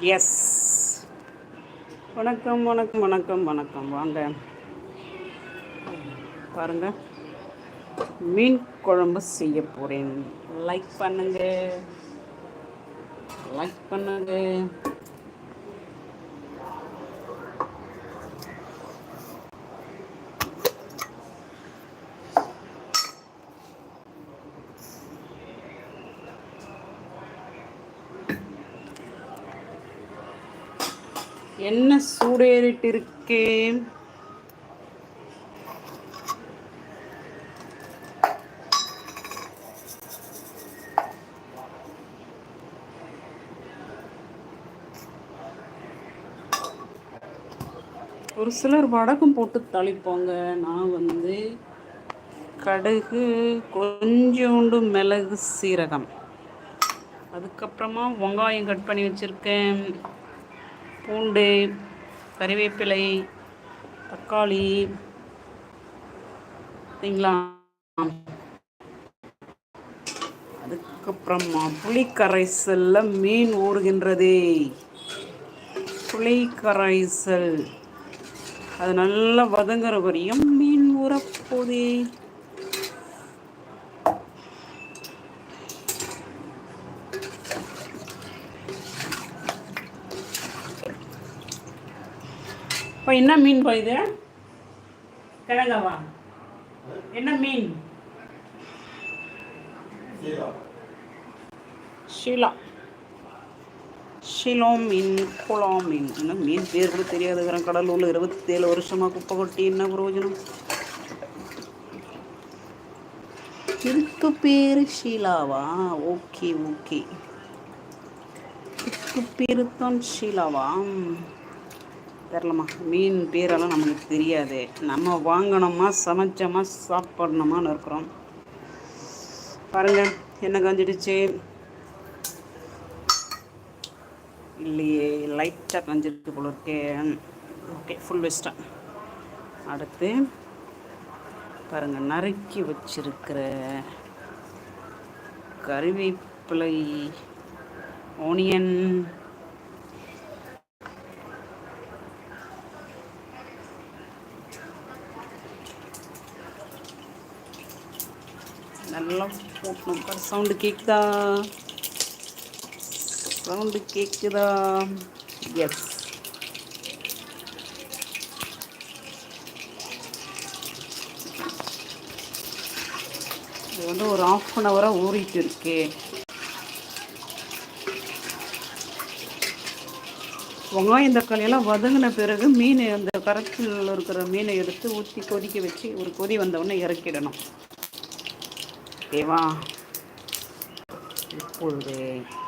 S வணக்கம் வணக்கம் வணக்கம் வணக்கம். வாங்க. பாருங்க. மீன் குழம்பு செய்ய போகிறேன் லைக் பண்ணுங்க. லைக் பண்ணுங்க. என்ன சூடேறிட்டு இருக்கேன் ஒரு சிலர் வடகம் போட்டு தளிப்பாங்க. நான் வந்து கடுகு கொஞ்சோண்டு மிளகு சீரகம். அதுக்கப்புறமா வெங்காயம் கட் பண்ணி வச்சுருக்கேன். பூண்டு கறிவேப்பிலை தக்காளி சரிங்களா? அதுக்கப்புறமா புளிக்கரைசல்ல மீன் ஊறுகின்றது. புளிக்கரைசல் அது நல்லா வதங்குற வரையும் மீன் ஊறப்போதே இப்போ என்ன மீன் பா இது? கிழங்கவா? என்ன மீன்? ஷீலா. ஷிலோ. மீன் குளா மீன். என்ன மீன் பேர் கூட தெரியாதுங்கிறேன் கடலூரில் இருபத்தி ஏழு வருஷமாக குப்பை கொட்டி என்ன பிரயோஜனம்? இதுக்கு பேர் ஷீலாவா? Okay okay. இதுக்கு பேர் தான் ஷீலாவா? தெரிலம்மா மீன் பேரெல்லாம் நமக்கு தெரியாது. நம்ம வாங்கினோமா சமைச்சோமா சாப்பிடணுமான்னு இருக்கிறோம். பாருங்கள் என்ன கஞ்சிடுச்சு. இல்லையே லைட்டாக கஞ்சிருக்கு போல இருக்கே. ஓகே ஃபுல் வெஸ்ட்டாக அடுத்து பாருங்கள் நறுக்கி வச்சிருக்கிற கருவேப்பிலை ஓனியன் நல்லா போட்டணும் பாரு சவுண்டு கேட்குதா சவுண்டு கேட்குதா எஸ் இது வந்து ஒரு ஆஃப் அன் ஹவராக ஊறிட்டு இருக்கு. வெங்காயம் தக்காளியெல்லாம் வதங்கின பிறகு மீன் அந்த கரைச்சல் இருக்கிற மீனை எடுத்து ஊற்றி கொதிக்க வச்சு ஒரு கொதி வந்தவுடனே இறக்கிடணும். que va el polvo